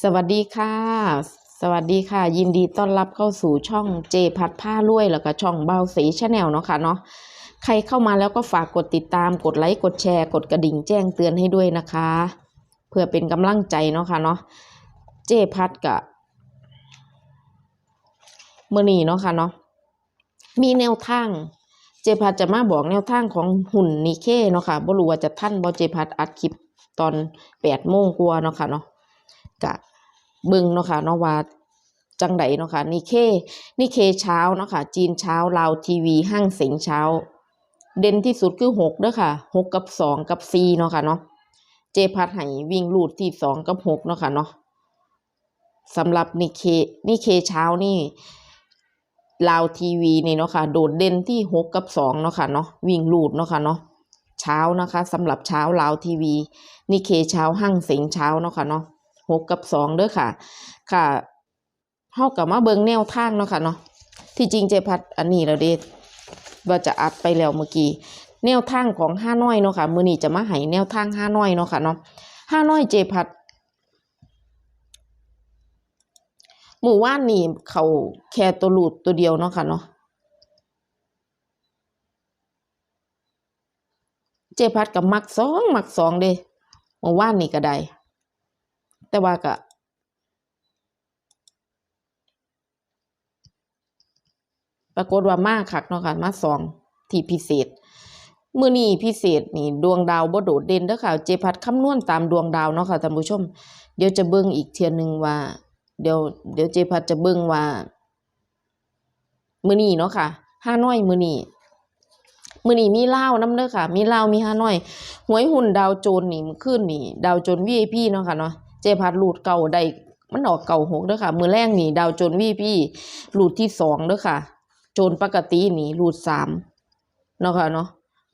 สวัสดีค่ะ สวัสดีค่ะ ยินดีต้อนรับเข้าสู่ช่องเจพัดผ้าลุยแล้วก็ช่องเบาสีชาแนลเนาะค่ะเนาะใครเข้ามาแล้วก็ฝากกดติดตามกดไลค์กดแชร์ กดกระดิ่งแจ้งเตือนให้ด้วยนะคะ เพื่อเป็นกำลังใจเนาะค่ะเนาะเจพัดกับเมื่อนี้เนาะค่ะเนาะมีแนวทางเจพัดจะมาบอกแนวทางของหุ่นนิเคเนาะค่ะบ่รู้ว่าจะท่านบ่เจพัดอัดคลิปตอนแปดโมงกว่าเนาะค่ะเนาะ กะเบิ่งเนาะค่ะเนาะว่าจังไดเนาะค่ะนี่เคนี่เคเช้าเนาะค่ะจีนเช้าลาวทีวีห้างเสงเช้า เด่นที่สุดคือหกเด้อค่ะหกกับสองกับสี่เนาะค่ะเนาะเจพัดให้วิ่งลูดที่สองกับหกเนาะค่ะเนาะสำหรับนี่เคนี่เคเช้านี่ลาวทีวีนี่เนาะค่ะโดดเด่นที่หกกับสองเนาะค่ะเนาะวิ่งลูดเนาะค่ะเนาะเช้านะคะสำหรับเช้าลาวทีวีนี่เคเช้าห้างเสงเช้าเนาะค่ะเนาะ หกกับสองเด้อค่ะ ค่ะเฮากับมาเบิงแนวทางเนาะค่ะเนาะที่จริงเจพัดอันนี้แล้วเด้ว่าจะอัดไปแล้วเมื่อกี้แนวทางของห้าน้อยเนาะค่ะมือนี้จะมาให้แนวทางห้าน้อยเนาะค่ะเนาะห้าน้อยเจพัดหมู่ว่านนี่เขาแค่ตัวหลุดตัวเดียวเนาะค่ะเนาะเจพัดกับมักสองมักสองเด้หมู่ว่านนี่ก็ได้ แต่ว่าก็ปรากฏว่ามาคักเนาะค่ะมาสองที่พิเศษมือนี้พิเศษนี่ดวงดาวบ่โดดเด่นเด้อค่ะ เจพัดคำนวณตามดวงดาวเนาะค่ะท่านผู้ชม เดี๋ยวจะเบิ่งอีกเทื่อหนึ่งว่า เดี๋ยวเดี๋ยวเจพัดจะเบิ่งว่ามือนี้เนาะค่ะห้าน้อยมือนี้มือนี้มีเลาวนำเด้อค่ะ มีเลามีห้าน้อยหวยหุ้นดาวโจนนี่มื้อคืนนี่ ดาวโจน VIP เนาะค่ะเนาะ เจพัดรูดเก่าได้มันออกเก่าหกเด้อค่ะ มือแรกนี่ดาวโจน VIP รูดที่สองเด้อค่ะ โจนปกตินี่รูดสามเนาะค่ะเนาะ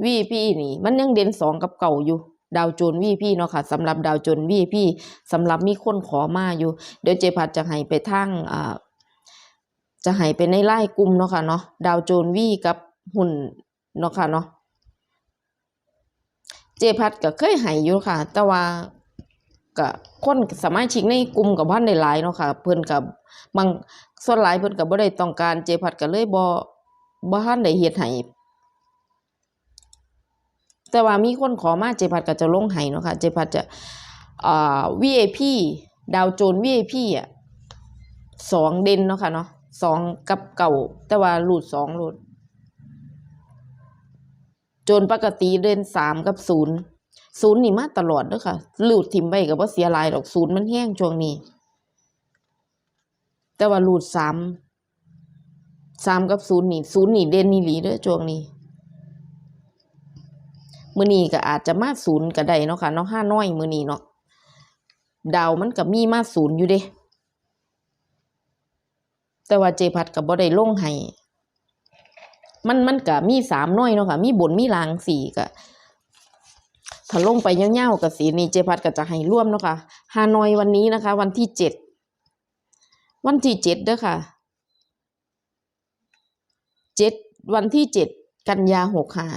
VIP นี่มันยังเด่นสองกับเก่าอยู่ ดาวโจน VIP เนาะค่ะสำหรับดาวโจน VIP สำหรับมีคนขอมาอยู่ เดี๋ยวเจพัดจะให้ไปทางอ่าจะให้ไปในไล่กลุ่มเนาะค่ะเนาะดาวโจนวี่กับหุ่นเนาะค่ะเนาะเจพัดก็เคยให้อยู่ค่ะ แต่ว่า ก็คนสมาชิกในกลุ่มกับพันได้หลายเนาะค่ะ เพิ่นกับบางส่วนหลายเพิ่นก็บ่ได้ต้องการเจพัดก็เลยบ่บ่ทันได้เฮ็ดให้แต่ว่ามีคนขอมาเจพัดก็จะลงให้เนาะค่ะเจพัดจะอ่า VIP ดาวโจน VIP อะสองเด่นเนาะค่ะเนาะสองกับเก่า แต่ว่ารูดสองรูดจนปกติเด่นสามกับศูนย์ ศูนย์นี่มาตลอดเด้อค่ะรูดทิมไปก็บ่าเสียลายดอกศูนย์มันแห้งช่วงนี้ แต่ว่ารูดสามสามกับศูนย์นี่ศูนย์นี่เด่นนี่หลีเด้อช่วงนี้มือนี้ก็อาจจะมาศูนย์ก็ได้เนาะค่ะเนาะห้าน้อยมือนี้เนาะดาวมันก็มีมาศูนย์อยู่เด้ แต่ว่าเจพัดกับบ่ได้ลงให้มันมันก็มีสามน้อยเนาะค่ะ มีบนมีลางสี่ก็ ถ้าลงไปเงี้ยวๆกับสีนี้เจพัดก็จะให้ร่วมเนาะค่ะฮานอยวันนี้นะคะ วันที่เจ็ดวันที่เจ็ดเด้อค่ะเจ็ดวันที่เจ็ดกันยาหกห้า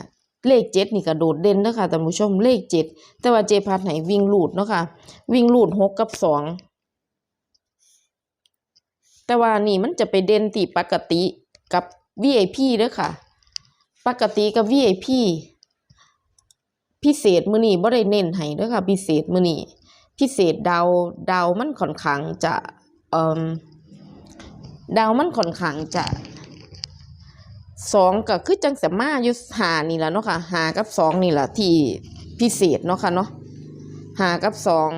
เลขเจ็ดนี่ก็โดดเด่นเด้อค่ะท่านผู้ชมเลขเจ็ดแต่ว่าเจพัดให้วิ่งลูดเนาะค่ะ วิ่งลูดหกกับสองแต่ว่านี่มันจะไปเด่นที่ปกติกับ VIP เด้อค่ะ ปกติกับ VIP พิเศษมือนี้บ่ได้เน้นให้ด้อค่ะพิเศษมือนี้พิเศษดาวดาวมันค่อนข้างจะเอ่อดาวมันค่อนข้างจะสองก็คือจังสมาอยู่หานี่แหละเนาะค่ะหากับสองนี่แหละที่พิเศษเนาะค่ะเนาะหากับสอง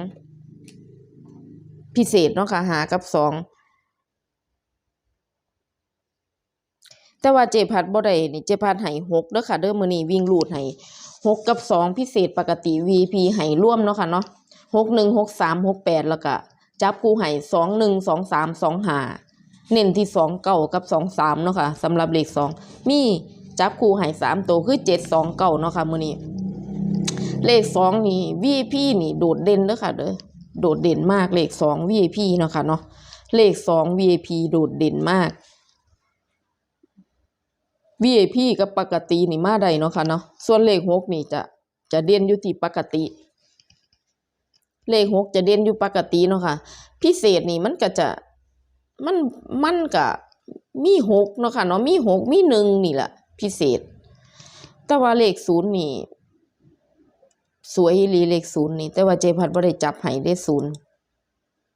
พิเศษเนาะค่ะหากับสองแต่ว่าเจพัดบ่ได้นี่เจพัดให้หกเด้อค่ะเด้อมื้อนี้วิ่งลูดให้ หกกับสองพิเศษปกติ VP ให้ร่วมเนาะค่ะเนาะหกหนึ่งหกสามหกแปดแล้วก็จับคู่ให้สองหนึ่งสองสามสองหาเน้นที่สองเก้ากับสองสามเนาะค่ะสำหรับเลขสองมีจับคู่ให้สามตัวคือเจ็ดสองเก้าเนาะค่ะมือนี้เลขสองนี่ VP นี่โดดเด่นเด้อค่ะเด้อโดดเด่นมากเลขสอง VP เนาะค่ะเนาะเลขสอง VP โดดเด่นมาก VIP กับปกตินี่มาได้เนาะค่ะเนาะส่วนเลขหกนี่จะจะเด่นอยู่ที่ปกติ เลขหกจะเด่นอยู่ปกติเนาะค่ะ พิเศษนี่มันก็จะมันมันก็มีหกเนาะค่ะเนาะมีหกมีหนึ่งนี่แหละพิเศษ แต่ว่าเลขศูนย์นี่ สวยหลีเลขศูนย์นี่ แต่ว่าเจพัดบ่ได้จับให้เลขศูนย์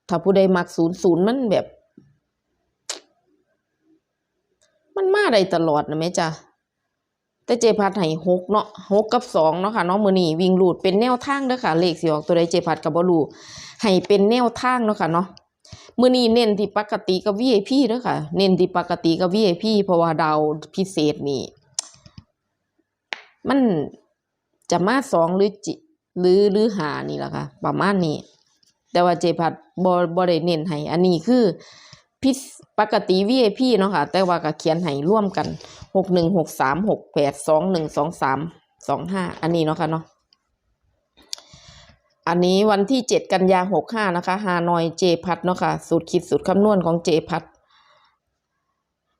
ถ้าผู้ใดมักศูนย์ศูนย์มันแบบ มันมาได้ตลอดนะแม่จ้ะแต่เจพัดให้หกเนาะหกกับสองเนาะค่ะเนาะมื้อนีวิ่งรูดเป็นแนวทางเด้อค่ะ เลขสิออกตัวใดเจพัดก็บ่รู้ให้เป็นแนวทางเนาะค่ะเนาะมือนีเน้นที่ปกติกับ VIP เด้อค่ะ เน้นที่ปกติกับ VIP เพราะว่าดาวพิเศษนี่มันจะมาสองหรือจิหรือหรือหานี่แหละค่ะ ประมาณนี้ แต่ว่าเจพัดบ่บ่ได้เน้นให้อันนี้คือพิ ปกติ VIP เนาะค่ะ แต่ว่าก็เขียนให้ร่วมกันหกหนึ่งหกสามหกแปดสองหนึ่งสองสามสองห้าอันนี้เนาะค่ะเนาะอันนี้วันที่เจ็ดกันยาหกห้านะคะฮานอยเจพัดเนาะค่ะ สูตรคิดสูตรคำนวณของเจพัด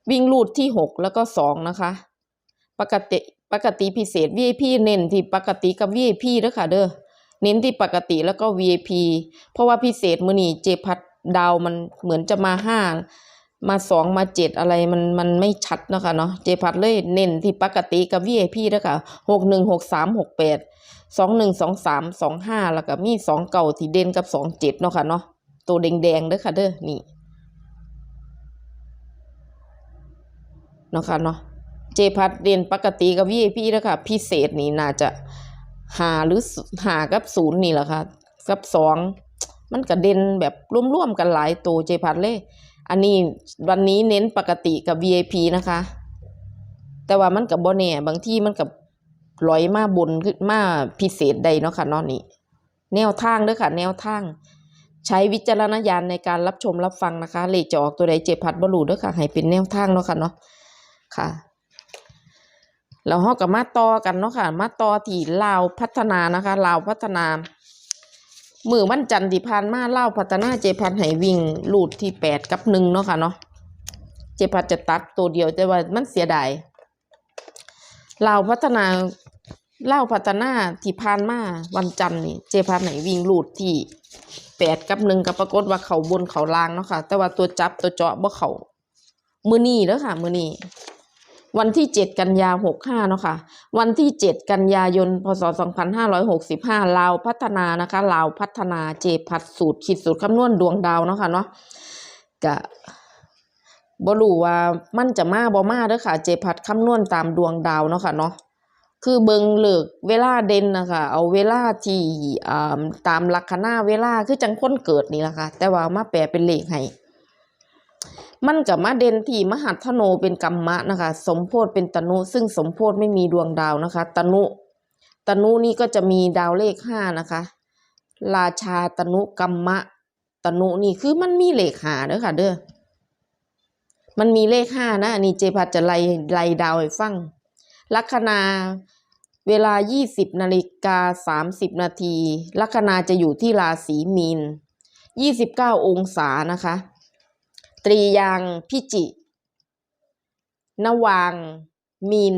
วิ่งรูดที่หกแล้วก็สองนะคะ ปกติปกติพิเศษ VIP เน้นที่ปกติกับ VIP เด้อค่ะเด้อเน้นที่ปกติแล้วก็ VIP เพราะว่าพิเศษมือนี้เจพัดดาวมันเหมือนจะมาห้า มาสองมาเจ็ดอะไรมันมันไม่ชัดเนาะคะเนาะเจพัดเลยเน้นที่ปกติกับ VIP เด้อค่ะหกหนึ่งหกสามหกแปดสองหนึ่งสองสามสองห้าแล้วก็มีสองเก่าที่เด่นกับสองเจ็ดเนาะค่ะเนาะตัวแดงๆเด้อค่ะเด้อนี่เนาะค่ะเนาะเจพัดเรียนปกติกับ VIP แล้วค่ะพิเศษนี่น่าจะหาหรือหากับศูนย์นี่แหละค่ะกับสองมันก็เด่นแบบร่วมๆกันหลายตัวเจพัดเลย อันนี้วันนี้เน้นปกติกับ VIP นะคะ แต่ว่ามันกับโบแน่บางที่มันกับลอยมาบนขึ้นมาพิเศษใดเนาะค่ะนาะนี่แนวทางเด้อค่ะ แนวทาง ใช้วิจารณญาณในการรับชมรับฟังนะคะ เลขจะออกตัวใดเจพัดบรูเด้อค่ะ ให้เป็นแนวทางเนาะค่ะเนาะค่ะแล้วเราก็มาต่อกันเนาะค่ะ มาต่อที่ลาวพัฒนานะคะลาวพัฒนา มือวันจันทร์ที่ผ่านมาเล่าพัฒนาเจพันให้วิ่งลูดที่แปดกับหนึ่งเนาะค่ะเนาะเจพันจะตัดตัวเดียวแต่ว่ามันเสียดายเลาพัฒนาเล่าพัฒนาที่ผ่านมาวันจันทร์นี่เจพันให้วิ่งลูดที่แปดกับหนึ่งกับปรากฏว่าเขาบนเขาล่างเนาะค่ะ แต่ว่าตัวจับตัวเจาะบ่เขามือนี้เด้อค่ะ มือนี้ วันที่ 7 กันยา65เนาะค่ะ วันที่ 7 กันยายน พศ 2565ลาวพัฒนานะคะลาวพัฒนาเจพัดสูตรคิดสูตรคำนวณดวงดาวเนาะค่ะเนาะกะบรูว่ามันจะมาบ่มาเด้อค่ะ เจพัดคำนวณตามดวงดาวเนาะค่ะเนาะคือเบิงเลิกเวลาเด่นนะคะเอาเวลาที่อ่าตามลัคนาเวลาคือจังคนเกิดนี่แหละค่ะ แต่ว่ามาแปลเป็นเลขให้ มันกับมาเด่นที่มหัทโนเป็นกรรมะนะคะ สมโพธเป็นตนุ ซึ่งสมโพธไม่มีดวงดาวนะคะ ตนุ ตนุนี่ก็จะมีดาวเลขห้านะคะ ราชาตนุกรรมะ ตนุนี่คือมันมีเลขหาเด้อค่ะ เด้อ มันมีเลขห้านะอันนี้เจพัดจะไล่ไล่ดาวให้ฟัง ลัคนาเวลา 20นาฬิกา30 นาที ลัคนาจะอยู่ที่ราศีมีน 29 องศานะคะ ตรียางพิจิ นวางมีน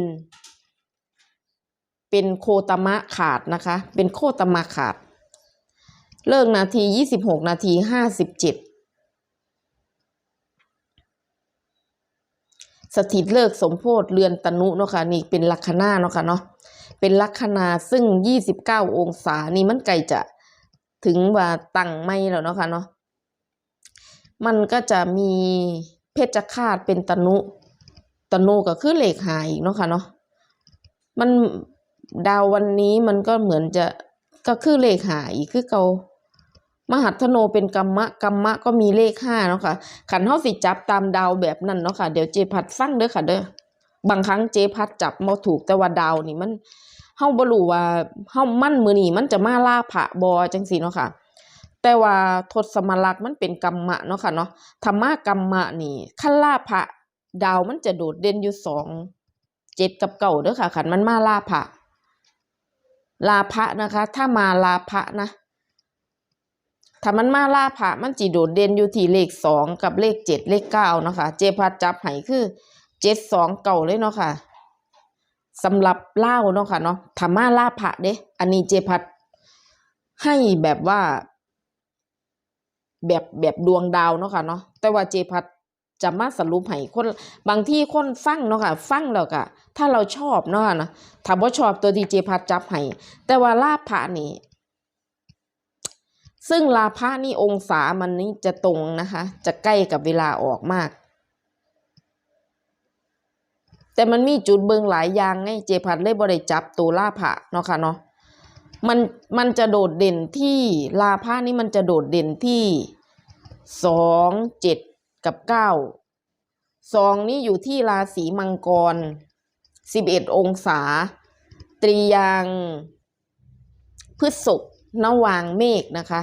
เป็นโคตมะขาดนะคะ เป็นโคตมะขาด เลิกนาที 26 นาที 57 สถิตเลิกสมโพธเรือนตนุเนาะค่ะนี่เป็นลัคนาเนาะค่ะเนาะ เป็นลัคนาซึ่ง 29 องศา นี่มันไกลจะถึงว่าตั้งไม่แล้วเนาะค่ะเนาะ มันก็จะมีเพชฌฆาตเป็นตนุตนุก็คือเลขหายอีกเนาะค่ะเนาะมันดาววันนี้มันก็เหมือนจะก็คือเลขหาอีกคือเกามหัทโนเป็นกรรมะกรรมะก็มีเลขห้าเนาะค่ะขันเฮาสิจับตามดาวแบบนั้นเนาะค่ะเดี๋ยวเจพัดฟังเด้อค่ะเด้อบางครั้งเจพัดจับบ่ถูกแต่ว่าดาวนี่มันเฮาบ่รู้ว่าเฮามั่นมื้อนี้มันจะมาล่าผะบ่จังซี่เนาะค่ะ แต่ว่าทศมลักษ์มันเป็นกรรมะเนาะค่ะเนาะธรรมะกรรมะนี่คันลาผะดาวมันจะโดดเด่นอยู่สองเจ็ดกับเก่าเด้อค่ะขันมันมาลาผะลาภะนะคะ ถ้ามาลาภะนะถ้ามันมาลาผะมันจีโดดเด่นอยู่ที่เลขสองกับเลขเจ็ดเลขเก้านะคะเจพัดจับให้คือเจ็ดสองเก่าเลยเนาะค่ะสำหรับเล่าเนาะค่ะเนาะถ้ามาลาผะเด้อันนี้เจพัดให้แบบว่า แบบแบบดวงดาวเนาะค่ะเนาะแต่ว่าเจพัดจะมาสรุปให้คนบางที่คนฟังเนาะค่ะฟังแล้วก็ถ้าเราชอบเนาะค่ะนะถ้าบ่ชอบตัวที่เจพัดจับให้แต่ว่าลาภะนี่ซึ่งลาภะนี่องศามันนี่จะตรงนะคะ จะใกล้กับเวลาออกมาก แต่มันมีจุดเบิงหลายอย่างไงเจพัดเลยบ่ได้จับตัวลาภะเนาะค่ะเนาะ มันมันจะโดดเด่นที่ลาภะนี่มันจะโดดเด่นที่สองเจ็ดกับเก้าสองนี่อยู่ที่ราศีมังกรสิบเอ็ดองศา ตรียางพฤษภนวางเมฆนะคะ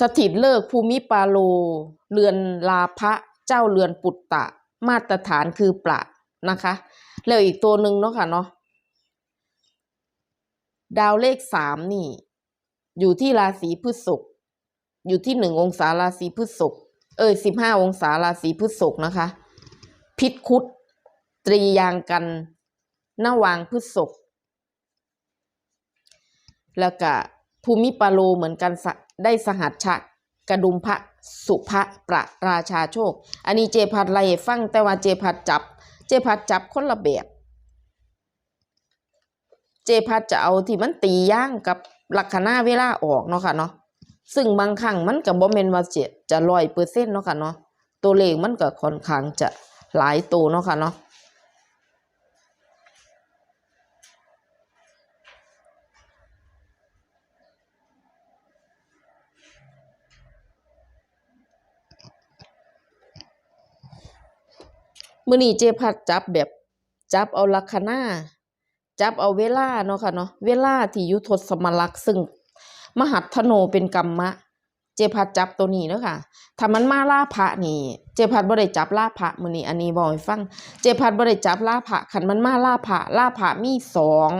สถิตเลิกภูมิปาโล เรือนลาภะเจ้าเรือนปุตตะ มาตรฐานคือประนะคะ แล้วอีกตัวหนึ่งเนาะค่ะเนาะ ดาวเลขสามนี่ อยู่ที่ราศีพฤษภอยู่ที่หนึ่งองศาราศีพฤษภเอ้ยสิบห้าองศาราศีพฤษภนะคะ พิษคุดตรียางกันนวางพฤษภแล้วก็ภูมิปาโลเหมือนกันได้สหัชชะกระดุมพระสุภะประราชาโชค อันนี้เจพัดไล่ฟังแต่ว่าเจพัดจับ เจพัดจับคนละแบบ เจพัดจะเอาที่มันตีย่างกับลัคนาเวลาออกเนาะค่ะเนาะซึ่งบางครั้งมันก็บ่แม่นว่าจะจะร้อยเปอร์เซ็นต์เนาะค่ะเนาะตัวเลขมันก็ค่อนข้างจะหลายตัวเนาะค่ะเนาะมื่อนี้เจพัดจับแบบจับเอาลัคนา จับเอาเวลาเนาะค่ะเนาะเวลาที่อยุทศมลักษ์ซึ่ง มหัตถโนเป็นกรรมะ เจพัดจับตัวนี้เนาะค่ะถ้ามันมาล่าพระนี่ เจพัดบ่ได้จับล่าพระมือนี้อันนี้บอกให้ฟัง เจพัดบ่ได้จับล่าพระคันมันมาล่าพระล่าพระมีสอง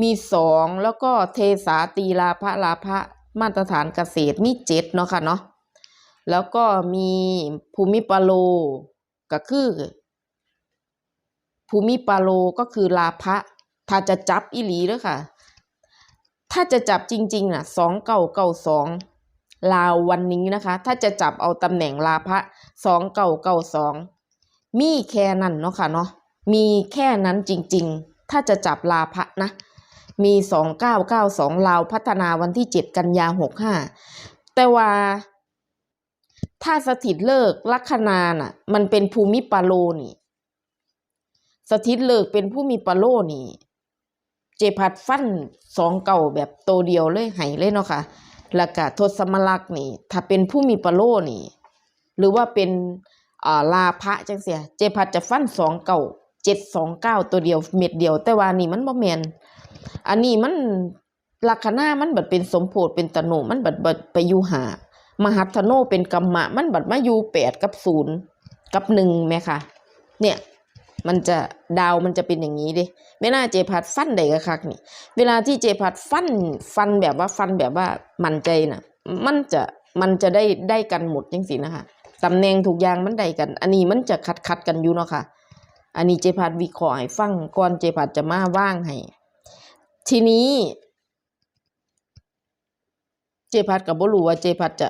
มีสองแล้วก็เทสาตีลาพระลาพระมาตรฐานเกษตรมีเจ็ดเนาะค่ะเนาะแล้วก็มีภูมิปโลก็คือ ภูมิปาโลก็คือลาภะถ้าจะจับอีหลีเด้อค่ะ ถ้าจะจับจริงๆน่ะสองเก้าเก้าสองลาววันนี้นะคะ ถ้าจะจับเอาตำแหน่งลาภะสองเก้าเก้าสองมีแค่นั้นเนาะค่ะเนาะมีแค่นั้นจริงๆ ถ้าจะจับลาภะนะ มีสองเก้าเก้าสองลาวพัฒนาวันที่เจ็ดกันยาหกห้าแต่ว่า ถ้าสถิตเลิกลัคนาน่ะ มันเป็นภูมิปาโลนี่ สถิตเลิกเป็นผู้มีปาโลนี่ เจพัดฟันสองเก่าแบบโตเดียวเลยไห้เลยเนาะค่ะแล้วก็ทศมลักษณ์นี่ ถ้าเป็นผู้มีปาโลนี่ หรือว่าเป็นอ่าลาภะจังเสีย เจพัดจะฟันสองเก่าเจ็ดสองเก้าตัวเดียวเม็ดเดียว แต่ว่านี่มันบ่แมนอันนี้มันลัคนามันบัดเป็นสมโพธเป็นตโนมันบัดบัดไปอยู่หามหัตถโนเป็นกรรมะ มันบัดมาอยู่แปดกับศูนย์กับหนึ่งไหมคะเนี่ย มันจะดาวมันจะเป็นอย่างนี้ดิไม่น่าเจพัดฟันใดกะคักนี่ เวลาที่เจพัดฟันฟันแบบว่าฟันแบบว่ามันใจน่ะ มันจะมันจะได้ได้กันหมดจังสินะคะตำแหน่งทุกยางมันได้กัน อันนี้มันจะขัดขัดกันอยู่เนาะค่ะ อันนี้เจพัดวิเคราะห์ให้ฟังก่อนเจพัดจะมาว่างให้ทีนี้ เจพัดกับบรู้ว่าเจพัดจะ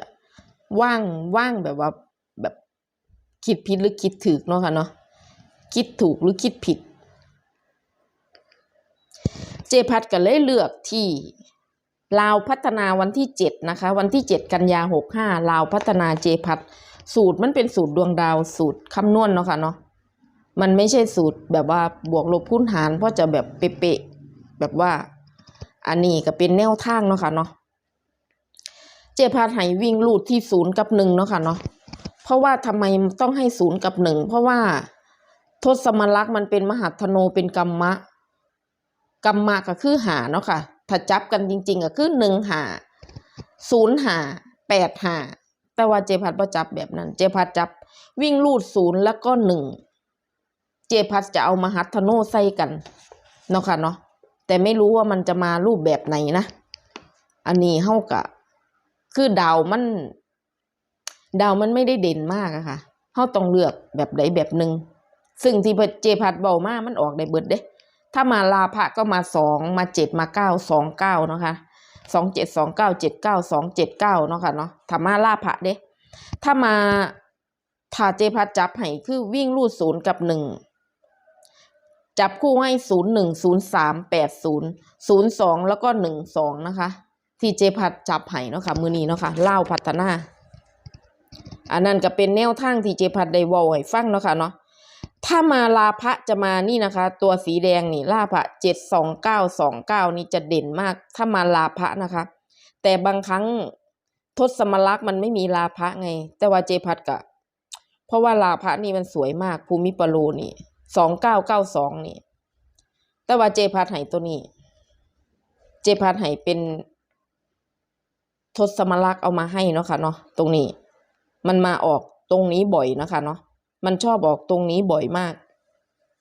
ว่างว่างแบบว่าแบบคิดผิดหรือคิดถูกเนาะค่ะเนาะ คิดถูกหรือคิดผิด เจพัดก็เลยเลือกที่ลาวพัฒนาวันที่เจ็ดนะคะ วันที่เจ็ดกันยาหกห้าลาวพัฒนาเจพัดสูตรมันเป็นสูตรดวงดาวสูตรคำนวณเนาะค่ะเนาะมันไม่ใช่สูตรแบบว่าบวกลบคูณหารเพราะจะแบบเป๊ะๆแบบว่า อันนี้ก็เป็นแนวทางเนาะค่ะเนาะเจพาไห้วิ่งลูดที่ศูนย์กับหนึ่งเนาะค่ะเนาะเพราะว่าทำไมต้องให้ศูนย์กับหนึ่งเพราะว่า ทศมลักษ์มันเป็นมหัตโนเป็นกรรมะกรรมะก็คือหาเนาะค่ะ ถ้าจับกันจริง ๆ ก็คือหนึ่งหาศูนย์หาแปดหาแต่ว่าเจพัดประจับแบบนั้น เจพัดจับวิ่งลูดศูนย์แล้วก็หนึ่งเจพัดจะเอามหัตถโนใส่กันเนาะค่ะเนาะแต่ไม่รู้ว่ามันจะมารูปแบบไหนนะ อันนี้เฮากะคือดาวมัน ดาวมันไม่ได้เด่นมากอะค่ะเฮาต้องเลือกแบบใดแบบหนึ่ง ซึ่งที่เจพัดเบามามันออกได้เบิดเด้ ถ้ามาลาภะก็มาสองมาเจ็ดมาเก้าสองเก้านะคะสองเจ็ดสองเก้าเจ็ดเก้าสองเจ็ดเก้าเนาะค่ะเนาะถ้ามาลาผะเด้ ถ้ามาถ้าเจพัดจับให้คือวิ่งรูดศูนย์กับหนึ่งจับคู่ให้ศูนย์หนึ่งศูนย์สามแปดศูนย์ศูนย์สองแล้วก็หนึ่งสองนะคะที่เจพัดจับให้เนาะค่ะมือนี้เนาะค่ะเล่าพัฒนา อันนั้นก็เป็นแนวทางที่เจพัดได้วอลให้ฟังเนาะค่ะเนาะ ถ้ามาลาพระจะมานี่นะคะ ตัวสีแดงนี่ลาพระเจ็ดสองเก้าสองเก้านี่จะเด่นมาก ถ้ามาลาพระนะคะ แต่บางครั้งทศมลักษ์มันไม่มีลาพระไง แต่ว่าเจพัดกะ เพราะว่าลาพระนี่มันสวยมาก ภูมิปโลนี่สองเก้าเก้าสองนี่ แต่ว่าเจพัดไห้ตัวนี้ เจพัดไห้เป็น ทศมลักษ์เอามาให้เนาะค่ะเนาะตรงนี้ มันมาออกตรงนี้บ่อยนะคะเนาะ มันชอบออกตรงนี้บ่อยมาก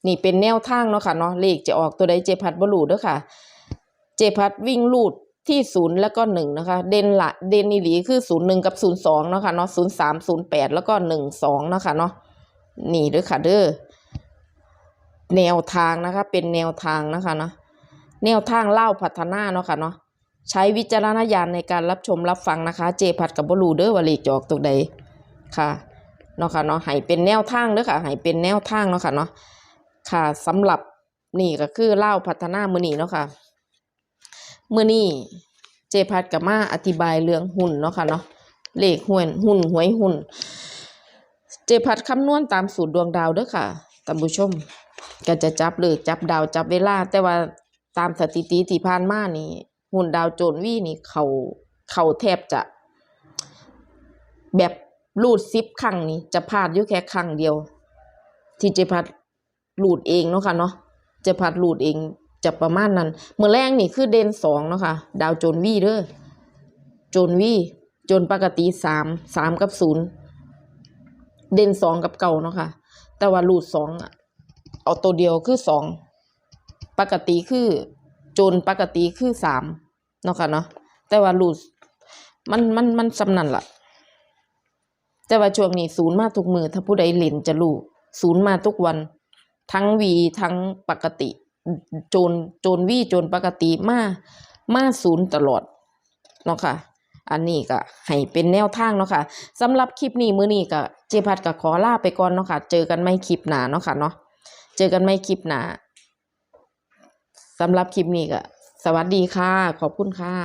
นี่เป็นแนวทางเนาะค่ะเนาะเลขจะออกตัวใดเจพัดบรูเด้อค่ะ เจพัดวิ่งลูดที่ศูนย์แล้วก็หนึ่งนะคะ เด่นละเด่นอีหลีคือศูนย์หนึ่งกับศูนย์สองเนาะค่ะเนาะศูนย์สามศูนย์แปดแล้วก็หนึ่งสองเนาะค่ะเนาะนี่เด้อค่ะเด้อแนวทางนะคะ เป็นแนวทางนะคะเนาะแนวทางเล่าพัฒนาเนาะค่ะเนาะใช้วิจารณญาณในการรับชมรับฟังนะคะ เจพัดกับบรูเด้อว่าเลขจออกตัวใดค่ะ เนาะค่ะเนาะให้เป็นแนวทางเด้อค่ะให้เป็นแนวทางเนาะค่ะเนาะค่ะสำหรับนี่ก็คือเล่าพัฒนามือนี้เนาะค่ะมื่อนี้เจพัดกับมาอธิบายเรื่องหุ้นเนาะค่ะเนาะเลขหุ้นหุ้นหวยหุ้นเจพัดคำนวณตามสูตรดวงดาวเด้อค่ะท่านผู้ชมก็จะจับเลยจับดาวจับเวลา แต่ว่าตามสถิติที่ผ่านมานี่ หุ้นดาวโจนวี่นี่เขาเขาแทบจะแบบ รูดซิปครั้งนี้จะพลาดอยู่แค่ครั้งเดียว ที่เจพัดรูดเองเนาะค่ะเนาะเจพัดรูดเองจะประมาณนั้นเมื่อแรกนี่คือเดนสองเนาะค่ะดาวโจนวีเด้อโจนวีโจนปกติสามสามกับศูนย์เดนสองกับเก่าเนาะค่ะแต่ว่ารูดสองเอาตัวเดียวคือสองปกติคือโจนปกติคือสามเนาะค่ะเนาะแต่ว่ารูดมันมันมันสำนันล่ะ แต่ว่าช่วงนี้ศูนย์มาทุกมือถ้าผู้ใดเล่นจะรู้ศูนย์มาทุกวัน ทั้งวีทั้งปกติ โจนโจนวีโจนปกติมามาศูนย์ตลอดเนาะค่ะ อันนี้ก็ให้เป็นแนวทางเนาะค่ะสำหรับคลิปนี้มื้อนี้ก็เจพัดก็ขอลาไปก่อนเนาะค่ะ เจอกันไม่คลิปหนาเนาะค่ะเนาะเจอกันไม่คลิปหนาสำหรับคลิปนี้ก็สวัสดีค่ะ ขอบคุณค่ะ